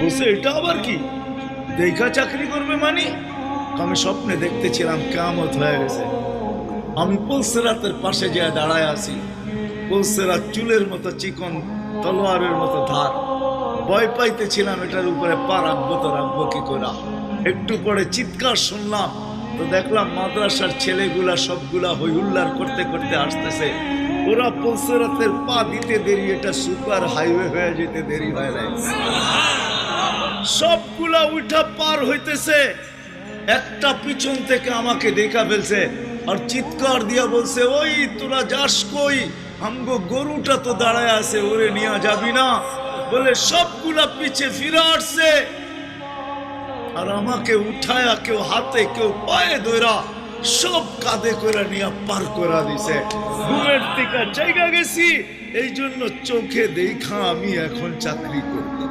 বলছে, এটা আবার কি? দেখা চাকরি করবে মানে? আমি স্বপ্নে দেখতেছিলাম কেমত হয়ে গেছে। আমি পলসেরাতের পাশে যে দাঁড়ায় আছি। পলসেরাত চুলের মতো চিকন, তলোয়ারের মতো ধার। ভয় পাইতেছিলাম এটার উপরে পা রাখব তো রাখব কি করে? একটু পরে চিৎকার শুনলাম, তো দেখলাম মাদ্রাসার ছেলেগুলা সবগুলা হই হুল্লার করতে করতে আসতেছে। ওরা পলসেরাতের পা দিতে দেরি, এটা সুপার হাইওয়ে হয়ে যেতে দেরি হয় নাই সবগুলা উঠা পার হইতেছে। একটা পিছন থেকে আমাকে দেখা ফেলছে আর চিৎকার দিয়া বলছে, ওই তোরা যাস কই? আমগো গরুটা তো দাঁড়ায় আছে, ওরে নিয়ে যাবি না? বলে, সবগুলা পিছে ফিরে আসছে। আর আমাকে উঠায়া কেউ হাতে, কেউ পায়ে ধরা সব কাঁধে করে নিয়ে পার করা দিছে। ঘুমের থেকে জায়গা গেছি এই জন্য চোখে দেখা আমি এখন চাকরি করতাম